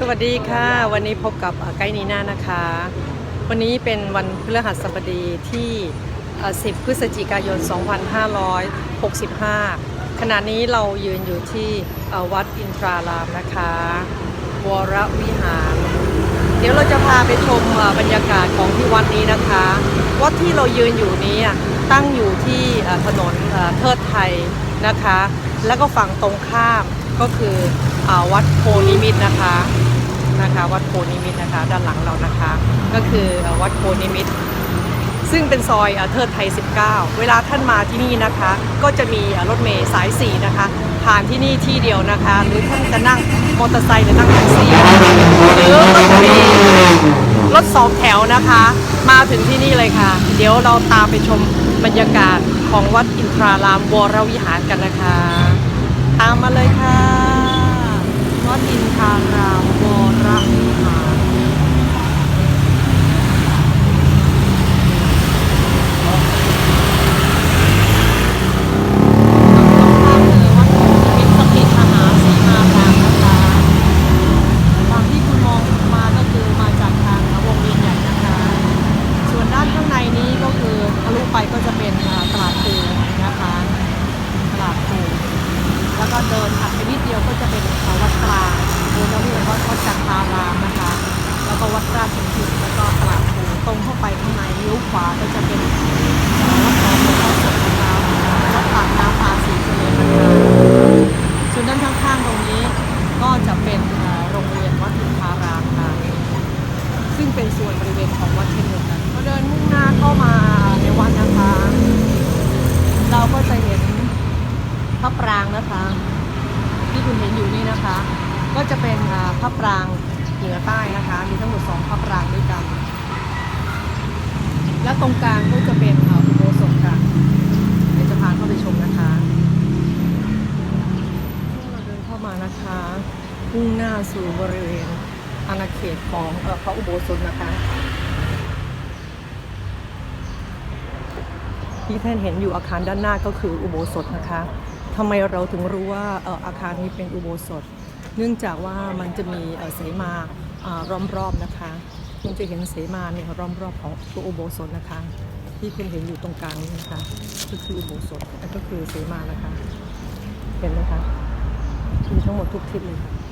สวัสดีค่ะ วันนี้พบกับไกด์นีน่านะคะ วันนี้เป็นวันพฤหัสบดีที่ 10 พฤศจิกายน 2565 ขณะนี้เรายืนอยู่ที่วัดอินทรารามนะคะวรวิหาร เดี๋ยวเราจะพาไปชมบรรยากาศของที่วัดนี้นะคะ วัดที่เรายืนอยู่นี้ตั้งอยู่ที่ถนนเทิดไทยนะคะ แล้วก็ฝั่งตรงข้ามก็คืออวัดโพนิมิตนะคะ นะคะ วัดโพนิมิตรนะคะ ด้านหลังเรานะคะ ก็คือวัดโพนิมิตรซึ่งเป็นซอยเทิดไทย 19 เวลาท่านมาที่นี่นะคะ ก็จะมีรถเมล์สาย 4 นะคะ ผ่านที่นี่ที่เดียวนะคะ หรือท่านจะนั่งมอเตอร์ไซค์หรือนั่งแท็กซี่หรือรถเมล์รถสองแถวนะคะ มาถึงที่นี่เลยค่ะ เดี๋ยวเราตามไปชมบรรยากาศของวัดอินทรารามวรวิหารกันนะคะ ตามมาเลยค่ะ วัดอินทรารามวร วิหาร เป็นสถิตมหาสีมาพรามนะคะทางที่คุณมองมาก็คือมาจากทางวงเวียนใหญ่นะคะ ส่วนด้านข้างในนี้ก็คือทะลุไปก็จะเป็นอ่าตลาดปูนะคะ ตลาดปูแล้วก็เดินถัดไปนิดเดียวก็จะเป็นอ่าวัดกลางโดยเราเรียกว่าวัดจันทารามนะคะ แล้วก็วัดราชสิทธิ์แล้วก็ตลาดปูตรงเข้าไปข้างในเลี้ยวขวาก็จะเป็นอ่าวัดหนองบัวข้าวสดนะคะวัดปากน้ำภาษีเจริญนะคะ ส่วนด้านข้างๆตรงนี้ก็จะเป็นเอ่อโรงเรียนวัดอินทารามค่ะ ซึ่งเป็นส่วนบริเวณของวัดเช่นเดียวกันก็เดินมุ่งหน้าเข้ามาในวัดนะคะ เราก็จะเห็นพระปรางนะคะ ที่คุณเห็นอยู่นี่นะคะ ก็จะเป็นอ่าพระปรางเหนือใต้นะคะ มีทั้งหมดสองพระปรางด้วยกัน และตรงกลางก็จะเป็นอ่าอุโบสถค่ะเดี๋ยวจะพาเข้าไปชมนะคะ เราเดินเข้ามานะคะ มุ่งหน้าสู่บริเวณอาณาเขตของอพระอุโบสถนะคะที่ท่านเห็นอยู่อาคารด้านหน้าก็คืออุโบสถนะคะทำไมเราถึงรู้ว่าอาคารนี้เป็นอุโบสถ เนื่องจากว่ามันจะมีเสมาล้อมรอบนะคะคุณจะเห็นเสมาเนี่ยล้อมรอบของตัวอุโบสถนะคะ ที่คุณเห็นอยู่ตรงกลางนี้นะคะก็คืออุโบสถและก็คือเสมานะคะ เห็นไหมคะมีทั้งหมดทุกทิศเลยค่ะ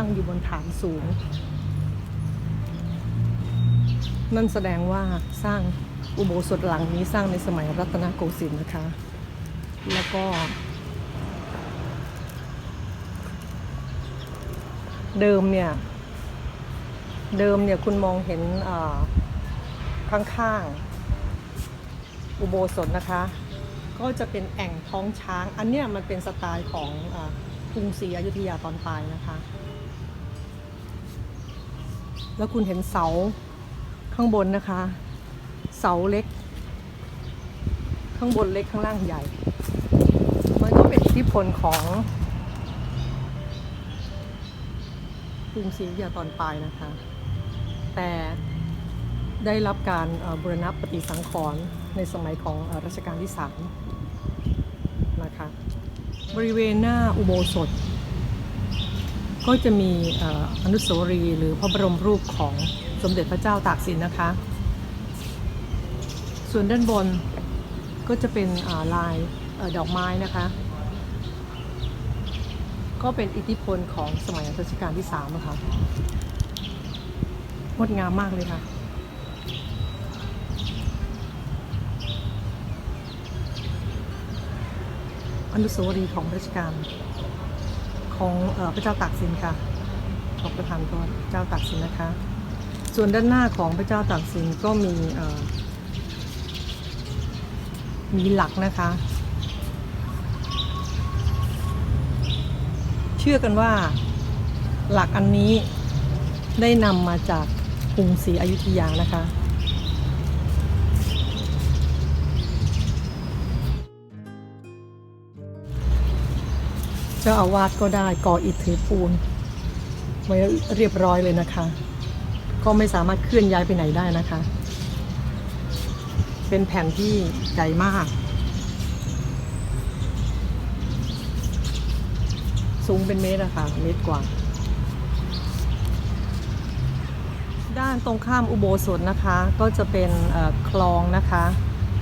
ตั้งอยู่บนฐานสูง นั่นแสดงว่าสร้างอุโบสถหลังนี้สร้างในสมัยรัตนโกสินทร์นะคะ แล้วก็ เดิมเนี่ย เดิมเนี่ยคุณมองเห็นข้างๆ อุโบสถนะคะ ก็จะเป็นแอ่งท้องช้าง อันเนี้ยมันเป็นสไตล์ของกรุงศรีอยุธยาตอนปลายนะคะ แล้วคุณเห็นเสาข้างบนนะคะ เสาเล็ก ข้างบนเล็กข้างล่างใหญ่ มันก็เป็นอิทธิพลของกรุงศรีอยุธยาตอนปลายนะคะ แต่ได้รับการบูรณะปฏิสังขรณ์ในสมัยของรัชกาลที่สามนะคะ บริเวณหน้าอุโบสถ ก็จะมีอนุสาวรีย์หรือพระบรมรูปของสมเด็จพระเจ้าตากสินนะคะ ส่วนด้านบนก็จะเป็นลายดอกไม้นะคะ ก็เป็นอิทธิพลของสมัยรัชกาลที่สามอะคะงดงามมากเลยค่ะอนุสาวรีย์ของรัชกาล ของอพระเจ้าตากสินค่ะ ของประธานพรเจ้าตากสินนะคะ ส่วนด้านหน้าของพระเจ้าตากสินก็มีมีหลักนะคะ เชื่อกันว่าหลักอันนี้ได้นำมาจากกรุงศรีอยุธยานะคะ เจ้าอาวาสก็ได้ก่ออิฐถือปูน ไว้เรียบร้อยเลยนะคะ ก็ไม่สามารถเคลื่อนย้ายไปไหนได้นะคะ เป็นแผ่นที่ใหญ่มาก สูงเป็นเมตรอะค่ะเมตรกว่า ด้านตรงข้ามอุโบสถนะคะ ก็จะเป็นคลองนะคะ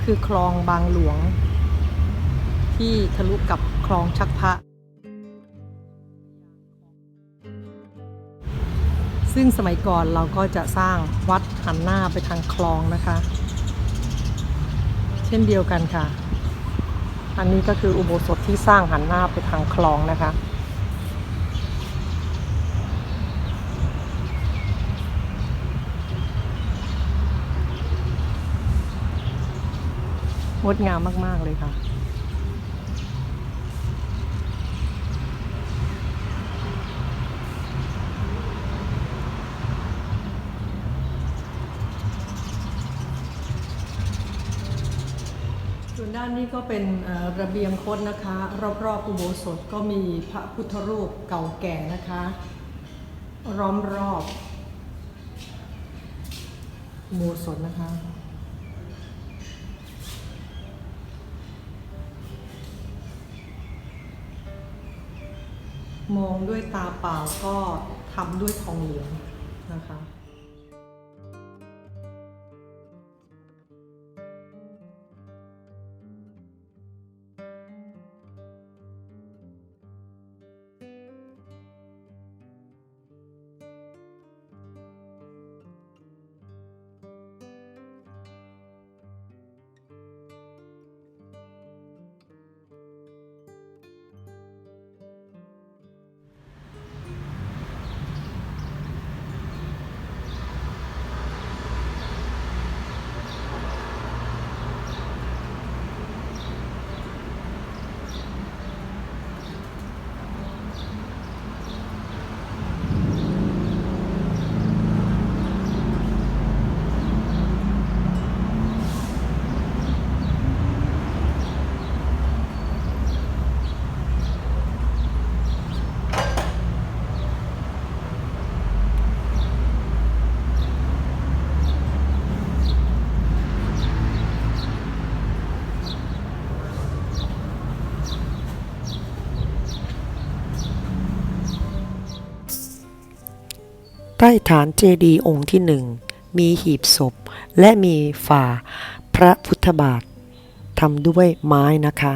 คือคลองบางหลวง ที่ทะลุกับคลองชักพระ ซึ่งสมัยก่อนเราก็จะสร้างวัดหันหน้าไปทางคลองนะคะ เช่นเดียวกันค่ะ อันนี้ก็คืออุโบสถที่สร้างหันหน้าไปทางคลองนะคะงดงามมาก ๆ เลยค่ะ ด้านนี้ก็เป็นระเบียงคดนะคะ รอบๆอุโบสถก็มีพระพุทธรูปเก่าแก่นะคะล้อมรอบอุโบสถนะคะมองด้วยตาเปล่าก็ทำด้วยทองเหลืองนะคะ ใต้ฐานเจดีย์องค์ที่หนึ่ง มีหีบศพ และมีฝ่าพระพุทธบาททำด้วยไม้นะคะ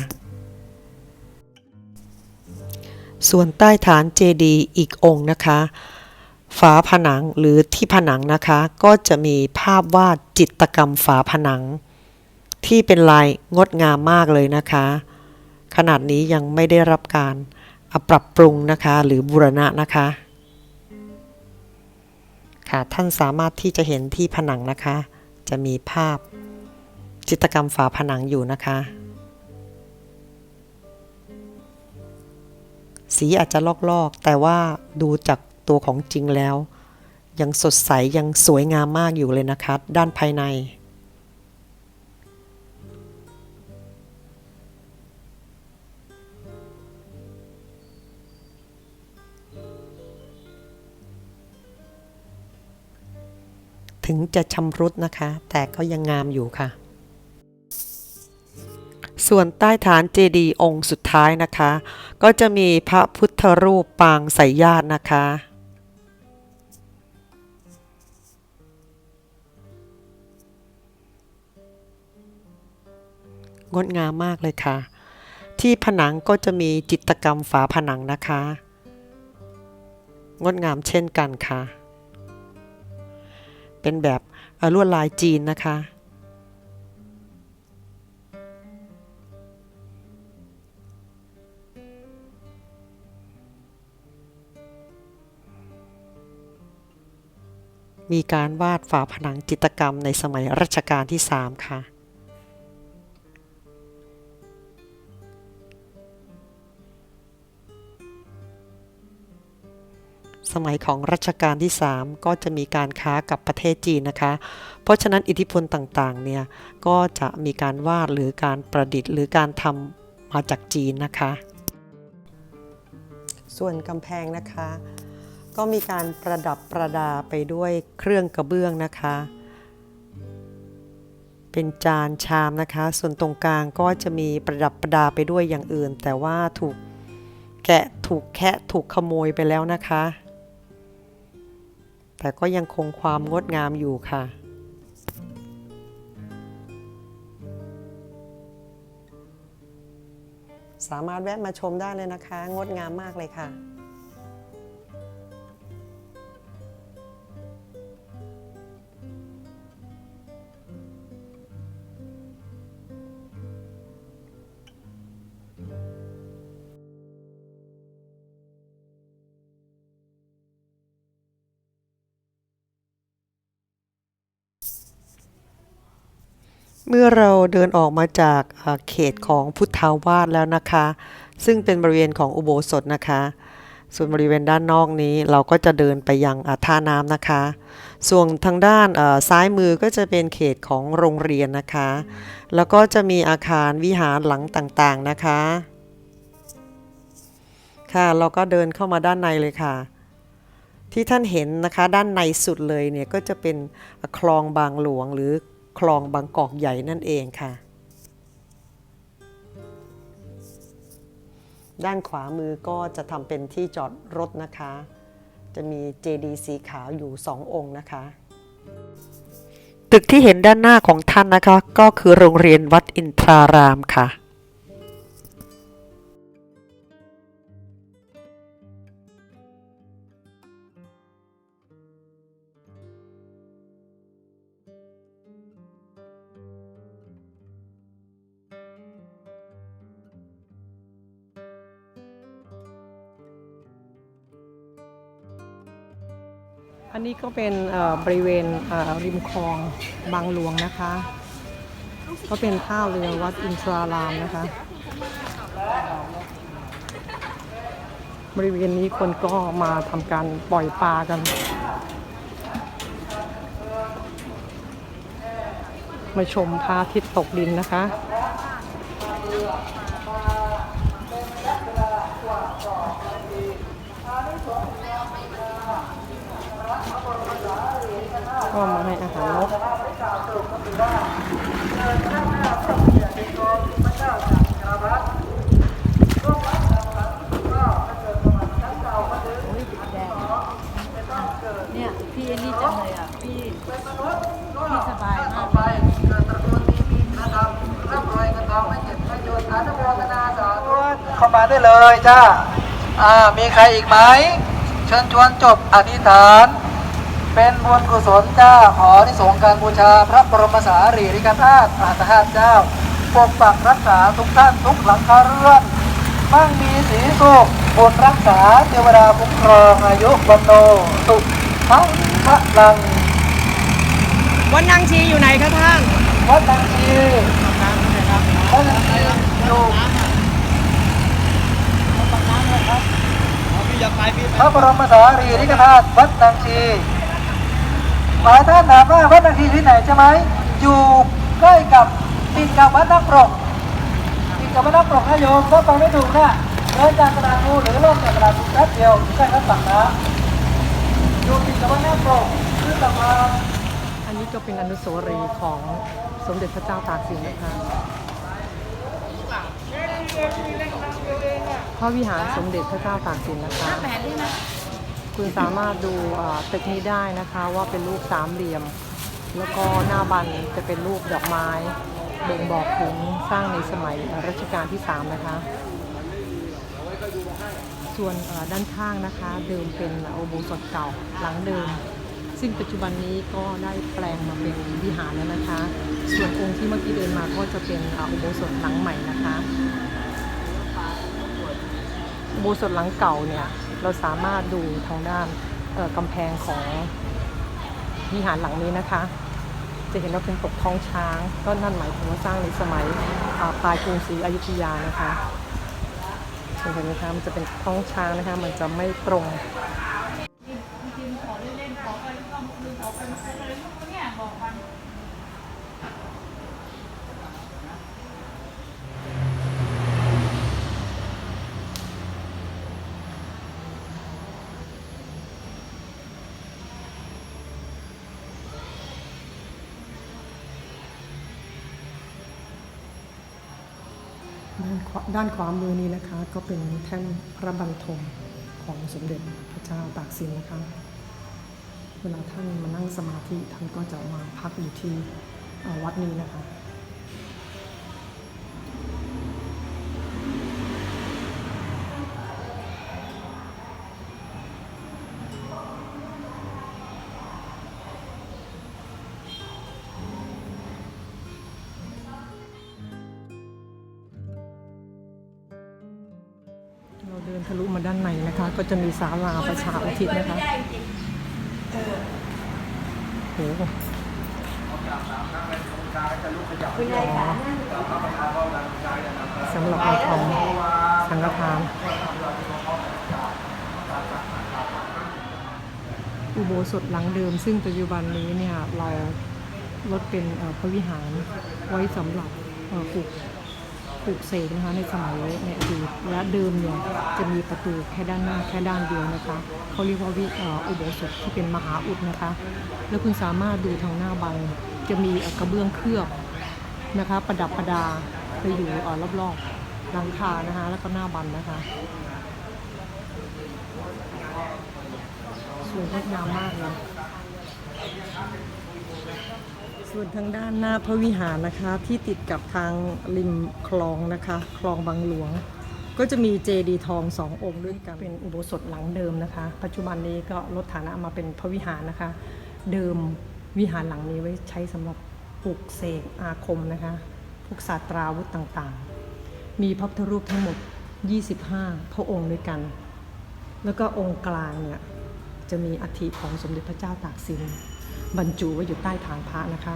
ส่วนใต้ฐานเจดีย์อีกองค์นะคะ ฝาผนังหรือที่ผนังนะคะ ก็จะมีภาพวาดจิตกรรมฝาผนัง ที่เป็นลายงดงามมากเลยนะคะ ขนาดนี้ยังไม่ได้รับการปรับปรุงนะคะ หรือบูรณะนะคะ ค่ะ ท่านสามารถที่จะเห็นที่ผนังนะคะ จะมีภาพจิตรกรรมฝาผนังอยู่นะคะ สีอาจจะลอกๆ แต่ว่าดูจากตัวของจริงแล้ว ยังสดใสยังสวยงามมากอยู่เลยนะคะ ด้านภายใน ถึงจะชำรุดนะคะ แต่ก็ยังงามอยู่ค่ะ ส่วนใต้ฐานเจดีย์องค์สุดท้ายนะคะ ก็จะมีพระพุทธรูปปางสายญาตินะคะงดงามมากเลยค่ะ ที่ผนังก็จะมีจิตกรรมฝาผนังนะคะ งดงามเช่นกันค่ะ เป็นแบบลวดลายจีนนะคะ มีการวาดฝาผนังจิตรกรรมในสมัยรัชกาลที่ 3 ค่ะ สมัยของรัชกาลที่ 3 ก็จะมีการค้ากับประเทศจีนนะคะ เพราะฉะนั้นอิทธิพลต่างๆเนี่ยก็จะมีการวาดหรือการประดิษฐ์ หรือการทำมาจากจีนนะคะ ส่วนกำแพงนะคะ ก็มีการประดับประดาไปด้วยเครื่องกระเบื้องนะคะ เป็นจานชามนะคะ ส่วนตรงกลางก็จะมีประดับประดาไปด้วยอย่างอื่น แต่ว่าถูกแกะถูกแคะถูกขโมยไปแล้วนะคะ แต่ก็ยังคงความงดงามอยู่ค่ะ สามารถแวะมาชมได้เลยนะคะ งดงามมากเลยค่ะ มื่อเราเดินออกมาจากเขตของพุทธาวาสแล้วนะคะ ซึ่งเป็นบริเวณของอุโบสถนะคะ ส่วนบริเวณด้านนอกนี้เราก็จะเดินไปยังท่าน้ำนะคะ ส่วนทางด้านซ้ายมือก็จะเป็นเขตของโรงเรียนนะคะ แล้วก็จะมีอาคารวิหารหลังต่างๆนะคะ ค่ะเราก็เดินเข้ามาด้านในเลยค่ะที่ท่านเห็นนะคะด้านในสุดเลยเนี่ยก็จะเป็นคลองบางหลวงหรือ คลองบางกอกใหญ่นั่นเองค่ะ ด้านขวามือก็จะทำเป็นที่จอดรถนะคะ จะมีเจดีสีขาวอยู่สององค์นะคะ ตึกที่เห็นด้านหน้าของท่านนะคะ ก็คือโรงเรียนวัดอินทรารามค่ะ อันนี้ก็เป็นบริเวณริมคลองบางหลวงนะคะ ก็เป็นท่าเรือวัดอินทรารามนะคะ บริเวณนี้คนก็มาทำการปล่อยปลากัน มาชมพระอาทิตย์ตกดินนะคะ ก็มาให้อาหารนกเนี่ยพี่นี่จังเลยอะพี่พี่สบายมากเลยเข้ามาได้เลยจ้า อ่า มีใครอีกไหม เชิญชวนจบอธิษฐาน เป็นบุญกุศลจ้าขอที่สงส์การบูชาพระบรมสารีริกธาตุอาตหาเจ้าปกปักรักษาทุกท่านทุกหลังคาเรือนมั่งมีสีสุขบุญรักษาเทวดาคุ้มครองอายุบำโนสุขทั้งพระลังวันนางชีอยู่ไหนคะท่านวัดดังชีวัดดังชีอยู่พระบรมสารีริกธาตุวัดนางชี หมายท่านถามว่าวัดนางชีที่ไหนใช่ไหมอยู่ใกล้กับติดกับวัดนักปรกติดกับวัดนักปรกนะโยมถ้าฟังไม่ถูกนี่ยเดินจากตลาดภูหรือโลกจากตลาดภูแป๊บเดียวอยู่ใกล้วัดปากน้ำอยู่ติดกับวัดนักปรกขึ้นสะพานอันนี้ก็เป็นอนุสาวรีย์ของสมเด็จพระเจ้าตากสินนะคะพระวิหารสมเด็จพระเจ้าตากสินนะคะ คุณสามารถดูตึกนี้ได้นะคะว่าเป็นรูปสามเหลี่ยม แล้วก็หน้าบันจะเป็นรูปดอกไม้บ่งบอกถึงสร้างในสมัยรัชกาลที่ 3 นะคะ ส่วนด้านข้างนะคะเดิมเป็นโอโบสถเก่าหลังเดิม ซึ่งปัจจุบันนี้ก็ได้แปลงมาเป็นวิหารแล้วนะคะ ส่วนองค์ที่เมื่อกี้เดินมาก็จะเป็นอ่าอุโบสถหลังใหม่นะคะ โบสถหลังเก่าเนี่ย เราสามารถดูทางด้านกำแพงของวิหารหลังนี้นะคะ จะเห็นว่าเป็นปกท้องช้าง ก็นั่นหมายถึงว่าสร้างในสมัยปลายกรุงศรีอยุธยานะคะเห็นไหมคะมันจะเป็นท้องช้างนะคะ มันจะไม่ตรง ด้านขวามือนี้นะคะ ก็เป็นแท่นพระบรรทมของสมเด็จพระเจ้าตากสินนะคะ เวลาท่านมานั่งสมาธิท่านก็จะมาพักอยู่ที่วัดนี้นะคะ เดินทะลุมาด้านในนะคะ ก็จะมีศาลาประชาอุทิศนะคะโอ้โหสำหรับมาทำสังฆทานอุโบสถหลังเดิม ซึ่งปัจจุบันนี้เนี่ยเราลดเป็นพระวิหารไว้สำหรับปลูก ปลูกเสกนะคะในสมัยในอดีตและเดิมเนี่ยจะมีประตูแค่ด้านหน้าแค่ด้านเดียวนะคะเขาเรียกว่าวิอ,อุโบสถที่เป็นมหาอุดนะคะ แล้วคุณสามารถดูทางหน้าบังจะมีกระเบื้องเคลือบนะคะ ประดับประดาไปอยู่รอบๆหลังคานะคะ แล้วก็หน้าบันนะคะสวยงดงามมากเลย ส่วนทางด้านหน้าพระวิหารนะคะที่ติดกับทางริมคลองนะคะคลองบางหลวง ก็จะมีเจดีย์ทองสององค์ด้วยกันเป็นอุโบสถหลังเดิมนะคะ ปัจจุบันนี้ก็ลดฐานะมาเป็นพระวิหารนะคะ เดิมวิหารหลังนี้ไว้ใช้สำหรับปลูกเสกอาคมนะคะพวกศาสตราวุธต่างๆ มีพระพุทธรูปทั้งหมด 25 พระองค์ด้วยกัน แล้วก็องค์กลางเนี่ยจะมีอัฐิของสมเด็จพระเจ้าตากสินบรรจุไว้อยู่ใต้ฐานพระนะคะ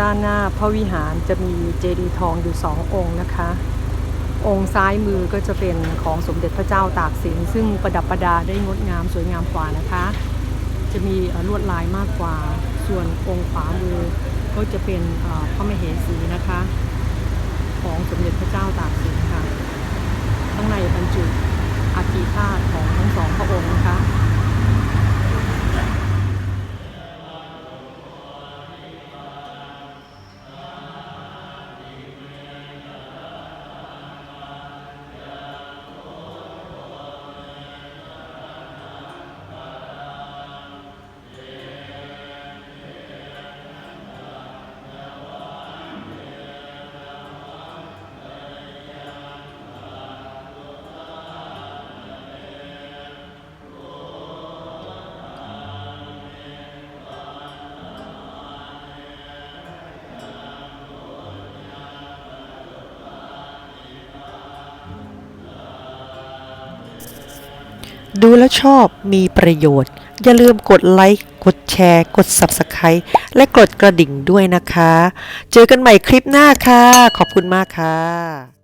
ด้านหน้าพระวิหารจะมีเจดีย์ทองอยู่สององค์นะคะ องค์ซ้ายมือก็จะเป็นของสมเด็จพระเจ้าตากสิน ซึ่งประดับประดาได้งดงามสวยงามกว่านะคะ จะมีลวดลายมากกว่า ส่วนองค์ขวามือก็จะเป็นพระมเหสีนะคะ ของสมเด็จพระเจ้าตากสินค่ะ ข้างในบรรจุอัฐิธาตุของทั้งสองพระองค์นะคะ ดูแล้วชอบมีประโยชน์ อย่าลืมกดไลค์กดแชร์ กด Subscribe และกดกระดิ่งด้วยนะคะ เจอกันใหม่คลิปหน้าค่ะ ขอบคุณมากค่ะ